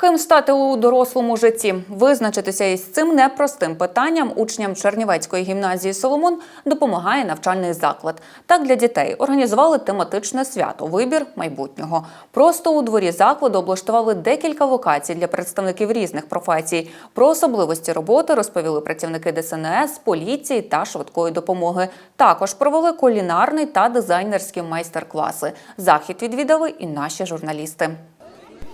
Ким стати у дорослому житті? Визначитися із цим непростим питанням учням Чернівецької гімназії Соломон допомагає навчальний заклад. Так для дітей організували тематичне свято Вибір майбутнього. Просто у дворі закладу облаштували декілька локацій для представників різних професій. Про особливості роботи розповіли працівники ДСНС, поліції та швидкої допомоги. Також провели кулінарний та дизайнерські майстер-класи. Захід відвідали і наші журналісти.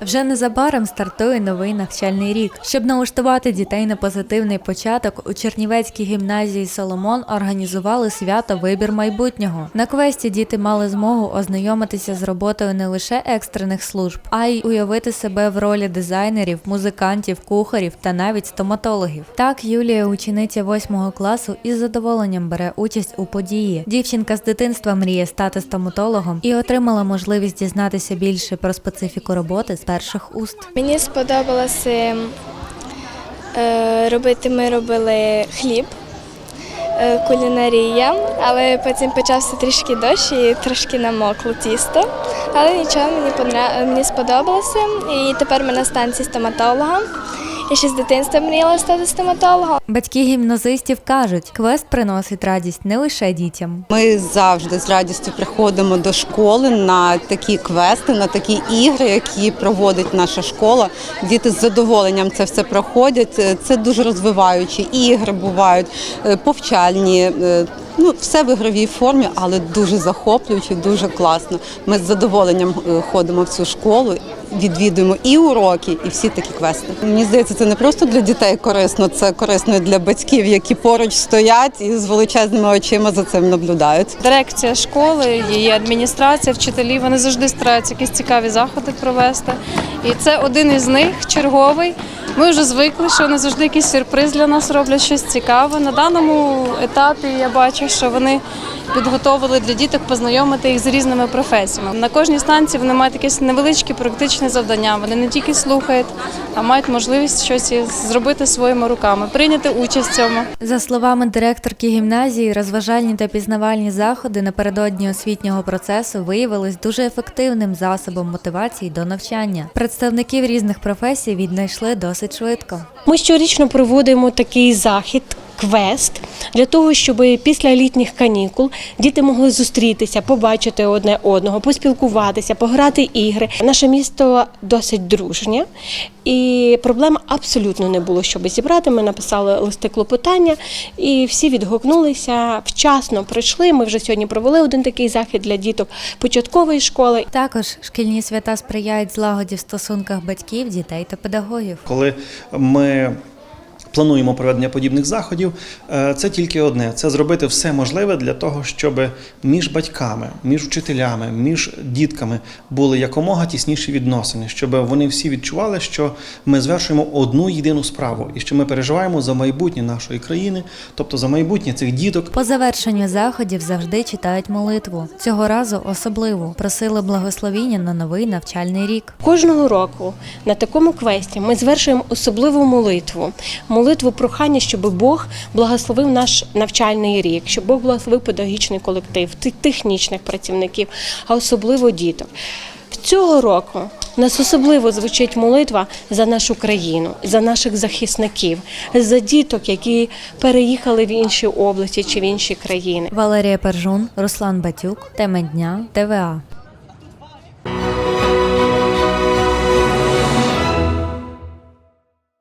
Вже незабаром стартує новий навчальний рік. Щоб налаштувати дітей на позитивний початок, у Чернівецькій гімназії Соломон організували свято Вибір майбутнього. На квесті діти мали змогу ознайомитися з роботою не лише екстрених служб, а й уявити себе в ролі дизайнерів, музикантів, кухарів та навіть стоматологів. Так Юлія, учениця 8 класу, із задоволенням бере участь у події. Дівчинка з дитинства мріє стати стоматологом і отримала можливість дізнатися більше про специфіку роботи перших уст. Мені сподобалося е, робити. Ми робили хліб, е, кулінарія, але потім почався трішки дощ і трошки намокло тісто. Але нічого мені мені сподобалося. І тепер ми на станції стоматолога. Я ще з дитинства мріяла стати стоматологом. Батьки гімназистів кажуть, квест приносить радість не лише дітям. Ми завжди з радістю приходимо до школи на такі квести, на такі ігри, які проводить наша школа. Діти з задоволенням це все проходять. Е, Це дуже розвиваючі ігри бувають, е, повчальні. Ну, все в ігровій формі, але дуже захоплююче, дуже класно. Ми з задоволенням е, ходимо в цю школу, відвідуємо і уроки, і всі такі квести. Мені здається, це не просто для дітей корисно, це корисно і для батьків, які поруч стоять і з величезними очима за цим наблюдають. Дирекція школи, її адміністрація, вчителі вони завжди стараються якісь цікаві заходи провести. І це один із них, черговий. Ми вже звикли, що вони завжди якийсь сюрприз для нас роблять, щось цікаве. На даному етапі я бачу, що вони підготовили для діток познайомити їх з різними професіями. На кожній станції вони мають якесь невеличке практичне завдання. Вони не тільки слухають, а мають можливість щось зробити своїми руками, прийняти участь в цьому. За словами директорки гімназії, розважальні та пізнавальні заходи напередодні освітнього процесу виявились дуже ефективним засобом мотивації до навчання. Представників різних професій віднайшли досить швидко. Ми щорічно проводимо такий захід. Квест для того, щоб після літніх канікул діти могли зустрітися, побачити одне одного, поспілкуватися, пограти ігри. Наше місто досить дружнє, і проблем абсолютно не було, щоб зібрати. Ми написали листи клопотання, і всі відгукнулися вчасно. Прийшли. Ми вже сьогодні провели один такий захід для діток початкової школи. Також шкільні свята сприяють злагоді в стосунках батьків, дітей та педагогів. Коли ми плануємо проведення подібних заходів, е, це тільки одне: це зробити все можливе для того, щоб між батьками, між вчителями, між дітками були якомога тісніші відносини, щоб вони всі відчували, що ми звершуємо одну єдину справу і що ми переживаємо за майбутнє нашої країни, тобто за майбутнє цих діток. По завершенню заходів завжди читають молитву. Цього разу особливо просили благословіння на новий навчальний рік. Кожного року на такому квесті ми звершуємо особливу молитву. Молитву прохання, щоб Бог благословив наш навчальний рік, щоб Бог благословив педагогічний колектив, ти- технічних працівників, а особливо діток. Цього року у нас особливо звучить молитва за нашу країну, за наших захисників, за діток, які переїхали в інші області чи в інші країни. Валерія Пержун, Руслан Батюк, тема дня, ТВА.